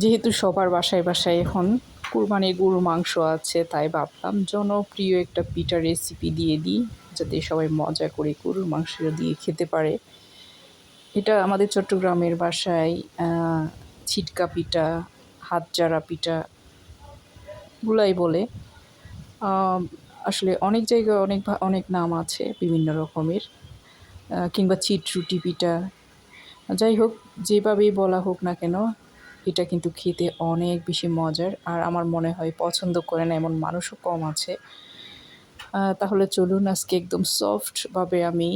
যেহেতু সবার বাসায় বাসায় এখন কুরবানির গরুর মাংস আছে, তাই ভাবলাম জনপ্রিয় একটা পিঠা রেসিপি দিয়ে দিই, যাতে সবাই মজা করে গরুর মাংস দিয়ে খেতে পারে। এটা আমাদের চট্টগ্রামের বাসায় ছিটকা পিঠা, হাতজারা পিঠা গুলাই বলে। আসলে অনেক জায়গায় অনেক অনেক নাম আছে বিভিন্ন রকমের কিংবা চিটরুটি পিঠা। যাই হোক, যেভাবেই বলা হোক না কেন এটা কিন্তু খেতে অনেক বেশি মজার। আর আমার মনে হয় পছন্দ করে না, এমন মানুষও কম আছে। তাহলে চলুন আজকে একদম সফটভাবে আমি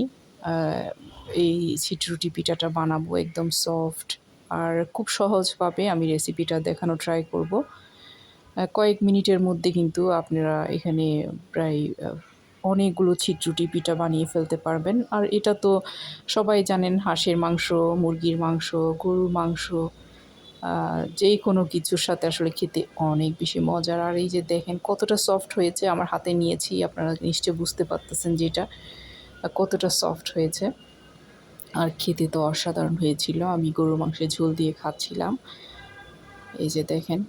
এই ছিটরুটি পিঠাটা বানাবো একদম সফট আর খুব সহজভাবে আমি রেসিপিটা দেখানো ট্রাই করব। কয়েক মিনিটের মধ্যে কিন্তু আপনারা এখানে প্রায় অনেকগুলো ছিটরুটি পিঠা বানিয়ে ফেলতে পারবেন। আর এটা তো সবাই জানেন, হাঁসের মাংস, মুরগির মাংস, গরুর মাংস যেই কোনো কিছুর সাথে আসলে খেতে অনেক বেশি মজার। আর এই যে দেখেন কতটা সফট হয়েছে, আমার হাতে নিয়েছি, আপনারা নিশ্চয় বুঝতে পারতেছেন যে এটা কতটা সফট হয়েছে। আর খেতে তো অসাধারণ হয়েছিল, আমি গরুর মাংসের ঝোল দিয়ে খাচ্ছিলাম। এই যে দেখেন,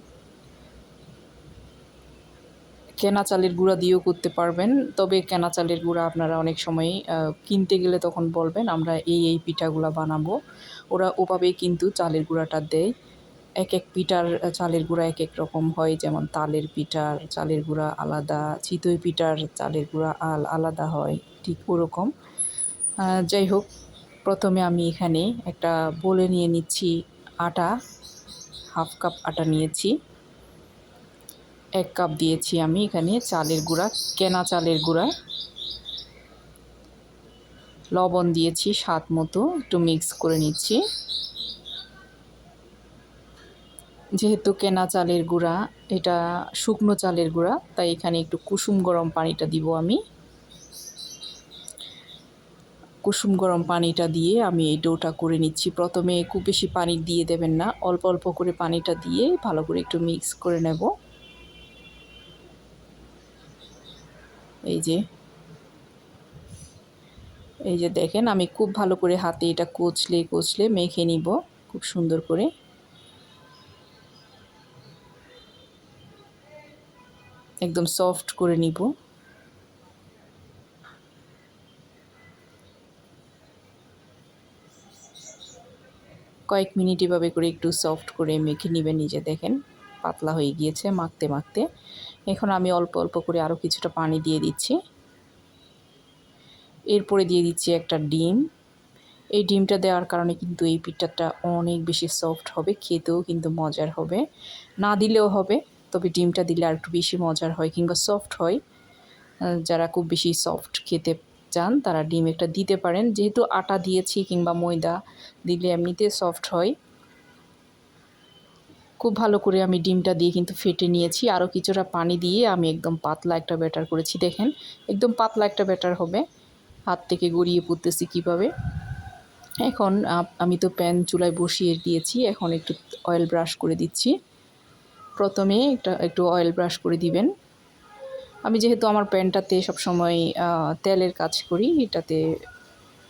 কেনা চালের গুঁড়া দিয়েও করতে পারবেন, তবে কেনা চালের গুঁড়া আপনারা অনেক সময় কিনতে গেলে তখন বলবেন, আমরা এই এই পিঠাগুলো বানাবো। ওরা ওভাবেই কিন্তু চালের গুঁড়াটা দেয়। এক এক পিঠার চালের গুঁড়া এক এক রকম হয়, যেমন তালের পিঠার চালের গুঁড়া আলাদা, চিতই পিঠার চালের গুঁড়া আল আলাদা হয়, ঠিক ওরকম। যাই হোক, প্রথমে আমি এখানে একটা বলে নিয়ে নিচ্ছি আটা, হাফ কাপ আটা নিয়েছি। এক কাপ দিয়েছি আমি এখানে চালের গুঁড়া, কেনা চালের গুঁড়া। লবণ দিয়েছি স্বাদ মতো, একটু মিক্স করে নিচ্ছি। যেহেতু কেনা চালের গুঁড়া, এটা শুকনো চালের গুঁড়া, তাই এখানে একটু কুসুম গরম পানিটা দিব আমি। কুসুম গরম পানিটা দিয়ে আমি এই ডোটা করে নিচ্ছি। প্রথমে খুব বেশি পানি দিয়ে দেবেন না, অল্প অল্প করে পানিটা দিয়ে ভালো করে একটু মিক্স করে নেব। এই যে এই যে দেখেন, আমি খুব ভালো করে হাতে এটা কোচলে কোচলে মেখে নিব, খুব সুন্দর করে। একদম সফট করে নিব। কয়েক মিনিট এভাবে করে একটু সফট করে মেখে নেবেন নিজে দেখেন, পাতলা হয়ে গিয়েছে মাখতে মাখতে। এখন আমি অল্প অল্প করে আরও কিছুটা পানি দিয়ে দিচ্ছি। এরপরে দিয়ে দিচ্ছি একটা ডিম। এই ডিমটা দেওয়ার কারণে কিন্তু এই পিঠাটা অনেক বেশি সফট হবে, খেতেও কিন্তু মজার হবে। না দিলেও হবে। ডিমটা দিলে আর একটু বেশি মজার হয় কিংবা সফট হয়। যারা খুব বেশি সফট খেতে চান, তারা ডিম একটা দিতে পারেন। যেহেতু আটা দিয়েছি কিংবা ময়দা দিলে এমনিতে সফট হয়। খুব ভালো করে আমি ডিমটা দিয়ে কিন্তু ফেটে নিয়েছি। আরও কিছুটা পানি দিয়ে আমি একদম পাতলা একটা ব্যাটার করেছি, দেখেন। একদম পাতলা একটা ব্যাটার হবে। হাত থেকে গড়িয়ে পড়তেছি কীভাবে। এখন আমি তো প্যান চুলায় বসিয়ে দিয়েছি। এখন একটু অয়েল ব্রাশ করে দিচ্ছি। প্রথমে একটা একটু অয়েল ব্রাশ করে দিবেন। আমি যেহেতু আমার প্যানটাতে সবসময় তেলের কাজ করি, এটাতে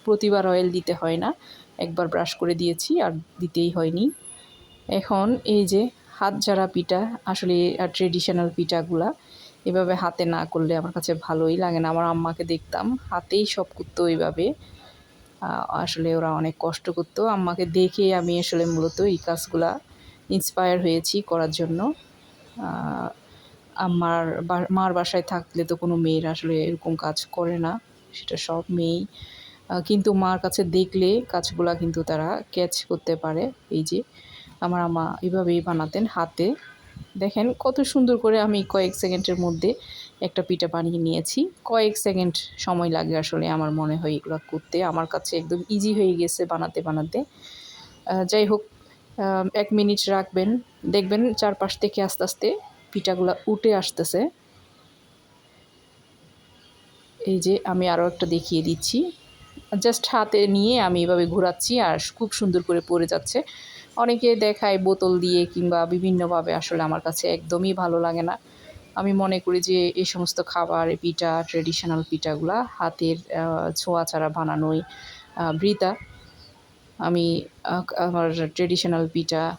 প্রতিবার অয়েল দিতে হয় না। একবার ব্রাশ করে দিয়েছি, আর দিতেই হয়নি। এখন এই যে হাত ঝাড়া পিঠা, আসলে ট্রেডিশনাল পিঠাগুলা, এভাবে হাতে না করলে আমার কাছে ভালোই লাগে না। আমার আম্মাকে দেখতাম, হাতেই সব করতো এইভাবে আসলে ওরা অনেক কষ্ট করতো। আম্মাকে দেখে আমি আসলে মূলত এই কাজগুলা ইন্সপায়ার হয়েছি করার জন্য। আমার মার বাসায় থাকলে তো কোনো মেয়ের আসলে এরকম কাজ করে না, সেটা সব মেয়েই। কিন্তু মার কাছে দেখলে কাজগুলা কিন্তু তারা ক্যাচ করতে পারে। এই যে আমার আম্মা এভাবেই বানাতেন হাতে। দেখেন কত সুন্দর করে আমি কয়েক সেকেন্ডের মধ্যে একটা পিঠা বানিয়ে নিয়েছি। কয়েক সেকেন্ড সময় লাগে আসলে আমার মনে হয় এগুলো করতে। আমার কাছে একদম ইজি হয়ে গেছে বানাতে বানাতে। যাই হোক এক মিনিট রাখবেন। দেখবেন চারপাশ থেকে আস্তে আস্তে পিঠাগুলো উঠে আসতেছে। এই যে আমি আরও একটা দেখিয়ে দিচ্ছি। জাস্ট হাতে নিয়ে আমি এভাবে ঘোরাচ্ছি আর খুব সুন্দর করে পড়ে যাচ্ছে। অনেকে দেখায় বোতল দিয়ে কিংবা বিভিন্নভাবে আসলে আমার কাছে একদমই ভালো লাগে না। আমি মনে করি যে এই সমস্ত খাবার, পিঠা ট্রেডিশনাল পিঠাগুলা হাতের ছোঁয়া ছাড়া বানানোই বৃতা আমি আমার ট্রেডিশনাল পিঠা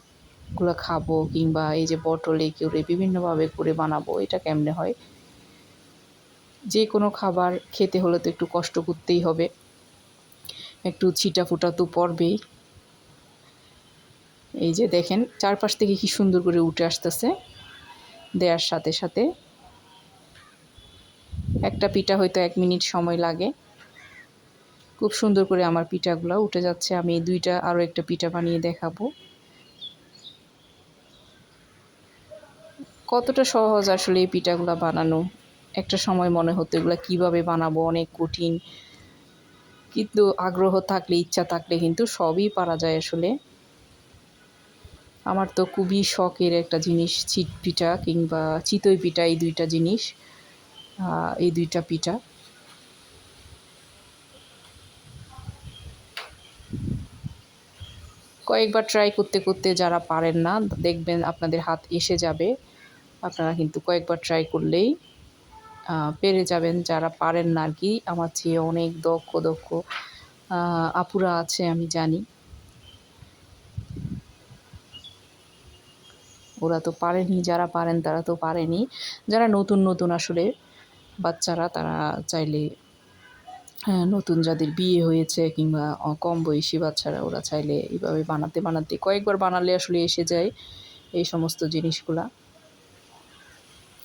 গুলো খাব কিংবা এই যে বটলে করে বিভিন্নভাবে করে বানাবো, এটা কেমনে হয়? যে কোনো খাবার খেতে হলে তো একটু কষ্ট করতেই হবে। একটু ছিটা ফুটা তো পড়বেই। এই যে দেখেন, চারপাশ থেকে কি সুন্দর করে উঠে আসতেছে। দেওয়ার সাথে সাথে একটা পিঠা হয়তো এক মিনিট সময় লাগে। খুব সুন্দর করে আমার পিঠাগুলো উঠে যাচ্ছে। আমি দুইটা আরও একটা পিঠা বানিয়ে দেখাবো। কতটা সহজ আসলে এই পিঠাগুলো বানানো। একটা সময় মনে হতো এগুলো কীভাবে বানাবো, অনেক কঠিন। কিন্তু আগ্রহ থাকলে, ইচ্ছা থাকলে কিন্তু সবই পারা যায় আসলে। আমার তো খুবই শখের একটা জিনিস চিট পিঠা কিংবা চিতই পিঠা, এই দুইটা জিনিস এই দুইটা পিঠা। কয়েকবার ট্রাই করতে করতে যারা পারেন না, দেখবেন আপনাদের হাত এসে যাবে। আপনারা কিন্তু কয়েকবার ট্রাই করলেই পেরে যাবেন। যারা পারেন না আর কি আমার চেয়ে অনেক দক্ষ দক্ষ আপুরা আছে, আমি জানি। ওরা তো পারেনি, যারা পারেন তারা তো পারেনি। যারা নতুন নতুন আসলে বাচ্চারা, তারা চাইলে নতুন যাদের বিয়ে হয়েছে কিংবা কম বয়সী বাচ্চারা, ওরা চাইলে এইভাবে বানাতে বানাতে, কয়েকবার বানালে আসলে এসে যায় এই সমস্ত জিনিসগুলা।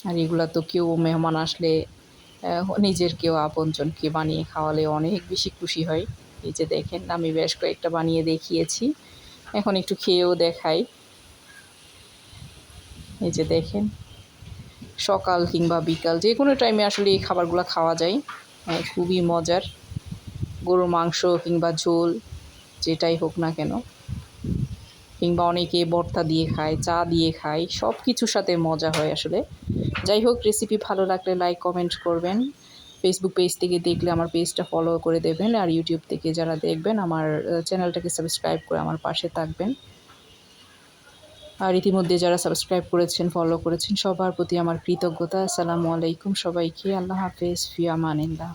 আর এগুলা তো কেউ মেহমান আসলে নিজের কেউ আপনজনকে বানিয়ে খাওয়ালে অনেক বেশি খুশি হয়। এই যে দেখেন, আমি বেশ কয়েকটা বানিয়ে দেখিয়েছি। এখন একটু খেয়েও দেখাই। এই যে দেখেন, সকাল কিংবা বিকাল যে কোনো টাইমে আসলে এই খাবারগুলো খাওয়া যায়। খুবই মজার। গরুর মাংস কিংবা ঝোল, যেটাই হোক না কেন। কিংবা অনেকে ভর্তা দিয়ে খায়, চা দিয়ে খায় সব কিছুর সাথে মজা হয় আসলে। যাই হোক রেসিপি ভালো লাগলে লাইক কমেন্ট করবেন। ফেসবুক পেজ থেকে দেখলে আমার পেজটা ফলো করে দেবেন। আর ইউটিউব থেকে যারা দেখবেন, আমার চ্যানেলটাকে সাবস্ক্রাইব করে আমার পাশে থাকবেন। আর ইতিমধ্যে যারা সাবস্ক্রাইব করেছেন ফলো করেছেন, সবার প্রতি আমার কৃতজ্ঞতা। আসসালামু আলাইকুম সবাইকে। আল্লাহ হাফেজ। ফিয়ামানিল্লাহ